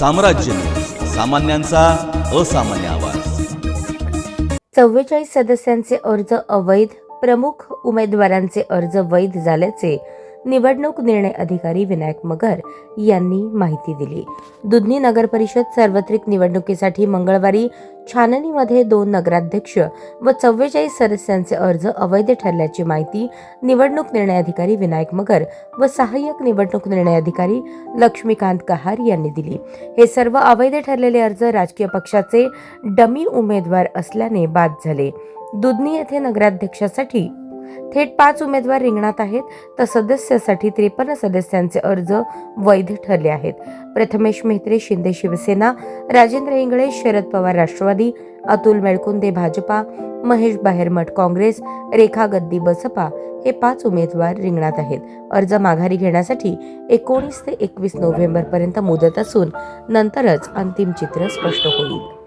साम्राज्य. सामान्यांचा असामान्य आवाज. चव्वेचाळीस सदस्यांचे अर्ज अवैध. प्रमुख उमेदवारांचे अर्ज वैध झाल्याचे निवडणूक निर्णय अधिकारी विनायक मगर यांनी माहिती दिली. दुधनी नगर परिषद सार्वत्रिक निवडणुकीसाठी मंगळवारी छाननीमध्ये दोन नगराध्यक्ष व चव्वेचाळीस सदस्यांचे अर्ज अवैध ठरल्याची माहिती निवडणूक निर्णय अधिकारी विनायक मगर व सहाय्यक निवडणूक निर्णय अधिकारी लक्ष्मीकांत कहार यांनी दिली. हे सर्व अवैध ठरलेले अर्ज राजकीय पक्षाचे डमी उमेदवार असल्याने बाद झाले. दुधनी येथे नगराध्यक्षासाठी थेट पाच उमेदवार रिंगणात आहेत तर सदस्यासाठी त्रेपन्न सदस्यांचे अर्ज वैध ठरले आहेत. प्रथमेश मेहत्रे शिंदे शिवसेना राजेंद्र इंगळे शरद पवार राष्ट्रवादी अतुल मेळकुंदे भाजपा महेश बाहेरमठ काँग्रेस रेखा गद्दी बसपा हे पाच उमेदवार रिंगणात आहेत. अर्ज माघारी घेण्यासाठी एकोणीस ते एकवीस नोव्हेंबरपर्यंत मुदत असून नंतरच अंतिम चित्र स्पष्ट होईल.